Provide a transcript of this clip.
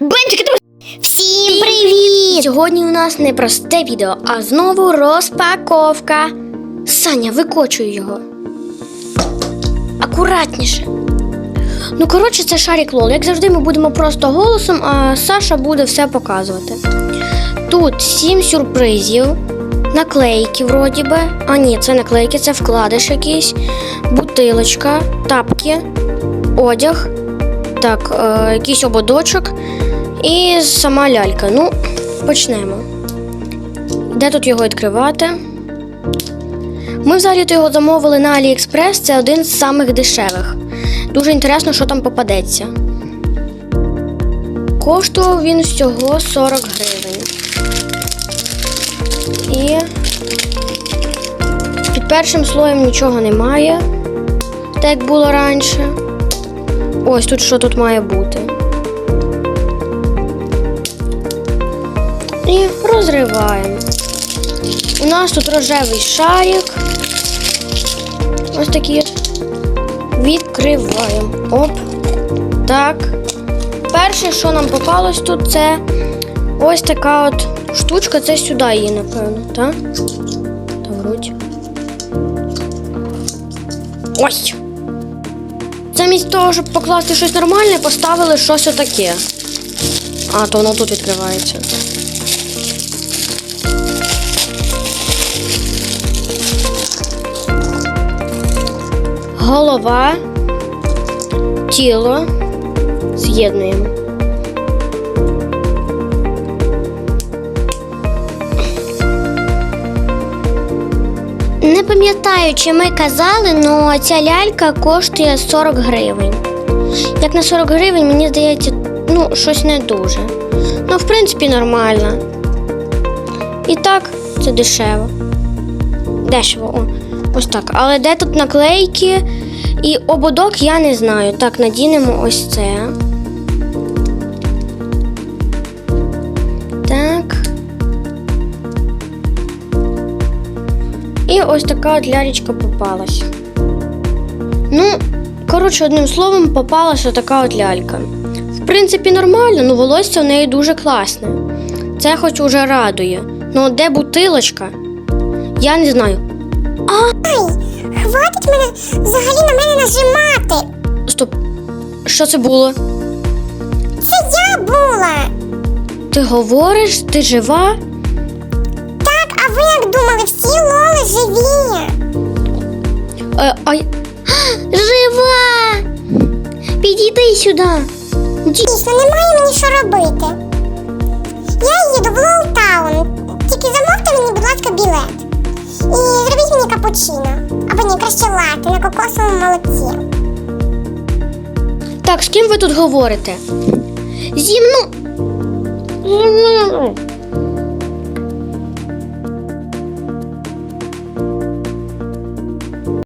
Бенчики, ти Всім привіт! Сьогодні у нас не просте відео, а знову розпаковка. Саня, викочуй його. Акуратніше. Ну, коротше, це шарик лол. Як завжди, ми будемо просто голосом, а Саша буде все показувати. Тут сім сюрпризів, наклейки, вроді би. А ні, це наклейки, це вкладиш якийсь, бутилочка, тапки, одяг, так, е, якийсь ободочок. І сама лялька. Ну, почнемо. Де тут його відкривати? Ми взагалі його замовили на AliExpress, це один з самих дешевих. Дуже інтересно, що там попадеться. Коштував він всього 40 гривень. І під першим слоєм нічого немає, так як було раніше. Ось тут що тут має бути. І розриваємо. У нас тут рожевий шарик. Ось такий. Відкриваємо. Оп. Так. Перше, що нам попалось тут, це ось така от штучка. Це сюди її, напевно, так? Та вроді. Ось. Замість того, щоб покласти щось нормальне, поставили щось отаке. А, то воно тут відкривається. Голова, тіло з'єднуємо. Не пам'ятаю, чи ми казали, але ця лялька коштує 40 гривень. Як на 40 гривень, мені здається, ну, щось не дуже. Ну, в принципі, нормально. І так, це дешево. Дешево, о, ось так. Але де тут наклейки і ободок, я не знаю. Так, надінемо ось це. І ось така от лялечка попалась. Ну, коротше, одним словом, попалася така от лялька. В принципі, нормально, ну волосся в неї дуже класне. Це хоч уже радує. Ну, де бутилочка? Я не знаю. Хватить мене взагалі на мене нажимати. Стоп. Що це було? Це я була. Ти говориш, ти жива? Так, а ви як думали, всі? Е, а... Жива! Підійди сюди. Дійсно, немає мені що робити. Я їду в Лоутаун. Тільки замовте мені, будь ласка, білет. І зробіть мені капучино. Або ні, краще лати на кокосовому молоці. Так, з ким ви тут говорите? Зі мною.